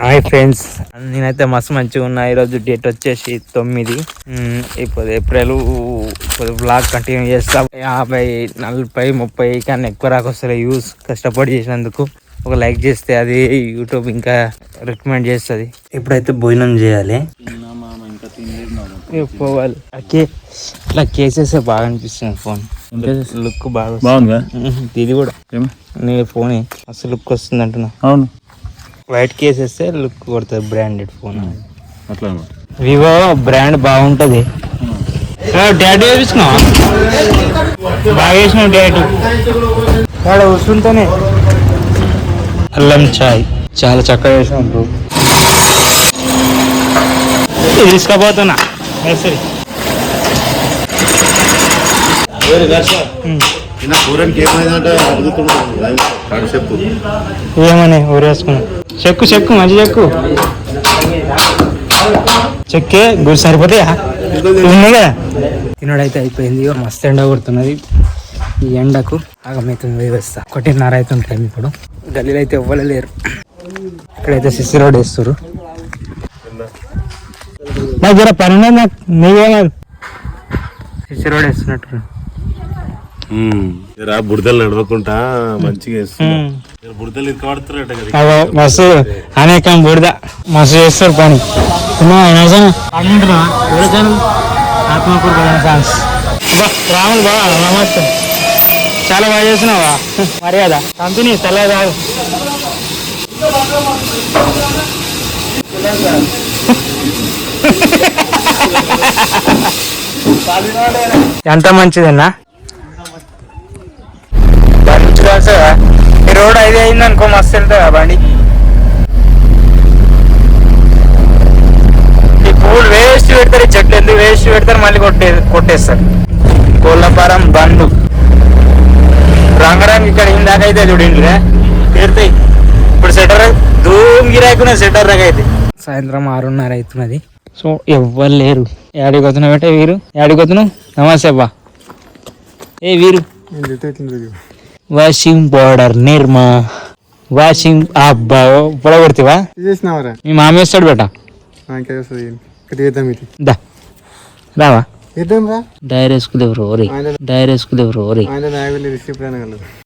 Hi friends నేనైతే మస్తు మంచిగా ఉన్నా. ఈరోజు డేట్ వచ్చేసి తొమ్మిది. ఇప్పుడు ఏప్రిల్ ఇప్పుడు బ్లాగ్ కంటిన్యూ చేస్తా. యాభై నలభై ముప్పై కన్నా ఎక్కువ రాకొస్తారు యూస్ కష్టపడి చేసినందుకు ఒక లైక్ చేస్తే అది యూట్యూబ్ ఇంకా రికమెండ్ చేస్తుంది. ఇప్పుడైతే భోజనం చేయాలి? పోవాలి. ఓకే ఇట్లా కేసెస్ బాగా అనిపిస్తుంది ఫోన్ లుక్ బాగా. బాగుందా? ఇది కూడా? నీ ఫోన్ అసలు లుక్ వస్తుంది అంటున్నా. అవును. వైట్ కేస్ వేస్తే లుక్ కొడుతుంది బ్రాండెడ్ ఫోన్. అట్లా వివో బ్రాండ్ బాగుంటది. డాడీ వేపించుకున్నావా బాగా వేసినావు డాడీ. వాడు వస్తుంటేనే. అల్లం చాయ్. చాలా చక్కగా వేసినావు బ్రో. తీసుకుపోతున్నా. సరే ఏమని ఊరేసుకున్నా. చెక్కు చెక్కు మంచి చెక్కు. చెక్కే గుడి సరిపోతాయా? ఉన్నాయి కదా? తినడైతే అయిపోయింది. మస్తు ఎండ కొడుతున్నది. ఈ ఎండకు ఆగమైతుంది వ్యవస్థ ఒకటిన్నర అవుతుంది టైం ఇప్పుడు. గల్లీలో అయితే ఇవ్వలేరు ఇక్కడైతే సిసి రోడ్ వేస్తారు నాకు జర పని నాకు. నీవేమది సిసి రోడ్ వేస్తున్నట్టు రా బుడతలు నడవకుండా మంచిగా వేస్తున్నారు మస్తు. అనేకం బుడద. మస్తు చేస్తారు పని. ఆత్మకూరు సాంగ్స్ రాములు బాగా నమస్తే. చాలా బాగా చేసినావా మర్యాద. కంపెనీ తెల్లదా ఎంత మంచిదన్నా? ఈ రోడ్ ఐదు అయింది అనుకో మస్తు వెళ్తుంది ఆ బండి. ఈ పూలు వేస్ట్ పెడతారు ఈ చెట్లు ఎందుకు వేస్ట్ పెడతారు మళ్ళీ కొట్టే కొట్టేస్తారు. కోళ్ళపారం బండు. రంగరంగ్ ఇక్కడ ఇందాక అయితే చూడండిరా తీరుతాయి ఇప్పుడు సెటర్ ధూమ్ గిరాకునే సెటర్ దాకా అయితే. సాయంత్రం ఆరున్నర అవుతున్నది సో ఎవ్వరు లేరు. ఏడికి వస్తున్నావు బట్టే వీరు? యాడికి వస్తున్నావు? నమస్తే అబ్బా. ఏ వీరు? వాషింగ్ పౌడర్ నిర్మా వాషింగ్ అబ్బా పొడగొడతావా చేసినావరా? మీ మామ వేస్తాడు బేట. దా. రావా చేద్దాం రా డైరెస్కు లేవు రోరి రోరి